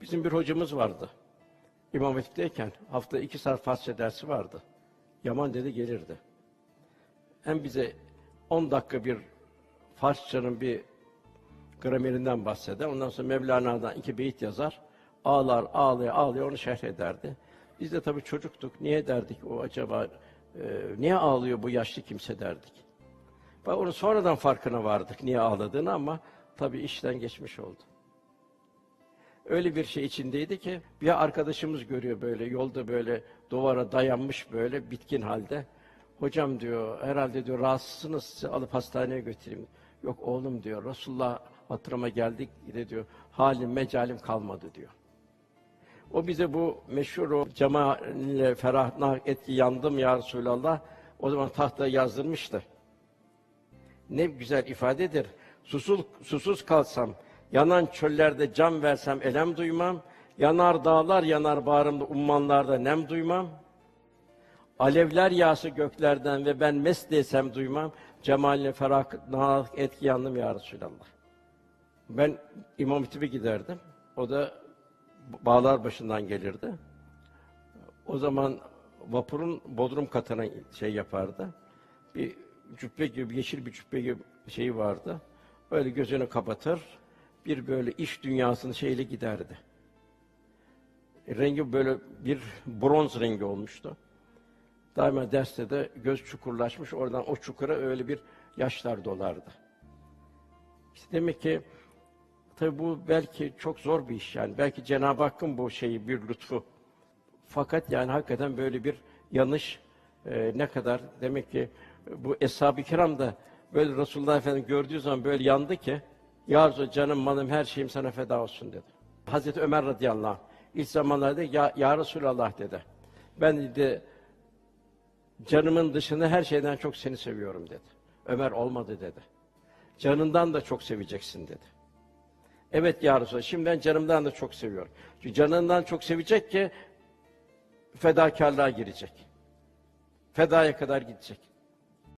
Bizim bir hocamız vardı. İmam Hatip'teyken hafta iki saat Farsça dersi vardı. Yaman dedi gelirdi. Hem bize 10 dakika bir Farsçanın bir gramerinden bahseder. Ondan sonra Mevlana'dan iki beyit yazar. Ağlar, ağlaya, ağlaya onu şerh ederdi. Biz de tabii çocuktuk. Niye derdik o acaba, e, niye ağlıyor bu yaşlı kimse derdik. Bak onu sonradan farkına vardık niye ağladığını ama tabii işten geçmiş oldu. Öyle bir şey içindeydi ki bir arkadaşımız görüyor böyle yolda böyle duvara dayanmış böyle bitkin halde. Hocam diyor herhalde diyor rahatsızsınız alıp hastaneye götüreyim. Yok oğlum diyor Resulullah hatırıma geldik de diyor halim mecalim kalmadı diyor. O bize bu meşhur o cemalle ferah etki yandım ya Resulallah o zaman tahta yazdırmıştı ne güzel ifadedir. Susuz, susuz kalsam, yanan çöllerde can versem elem duymam. Yanar dağlar yanar bağrımda ummanlarda nem duymam. Alevler yağsı göklerden ve ben mest desem duymam. Cemaline ferah etki yandım ya Resulallah. Ben İmam Hatip'e giderdim. O da bağlar başından gelirdi. O zaman vapurun bodrum katına şey yapardı. Bir cübbe gibi, yeşil bir cübbe gibi şeyi vardı. Öyle gözünü kapatır, bir böyle iş dünyasının şeyle giderdi. Rengi böyle bir bronz rengi olmuştu. Daima derste de göz çukurlaşmış, oradan o çukura öyle bir yaşlar dolardı. İşte demek ki tabi bu belki çok zor bir iş yani. Belki Cenab-ı Hakk'ın bu şeyi bir lütfu. Fakat yani hakikaten böyle bir yanlış e, ne kadar demek ki bu eshab-ı kiram da böyle Resulullah Efendimiz gördüğü zaman böyle yandı ki Ya Resulallah, canım malım her şeyim sana feda olsun dedi. Hazreti Ömer radıyallahu anh ilk zamanlarda ya, ya Resulallah dedi. Ben dedi canımın dışında her şeyden çok seni seviyorum dedi. Ömer olmadı dedi. Canından da çok seveceksin dedi. Evet ya Resulallah, şimdi ben canımdan da çok seviyorum. Çünkü canından çok sevecek ki fedakarlığa girecek. Fedaya kadar gidecek.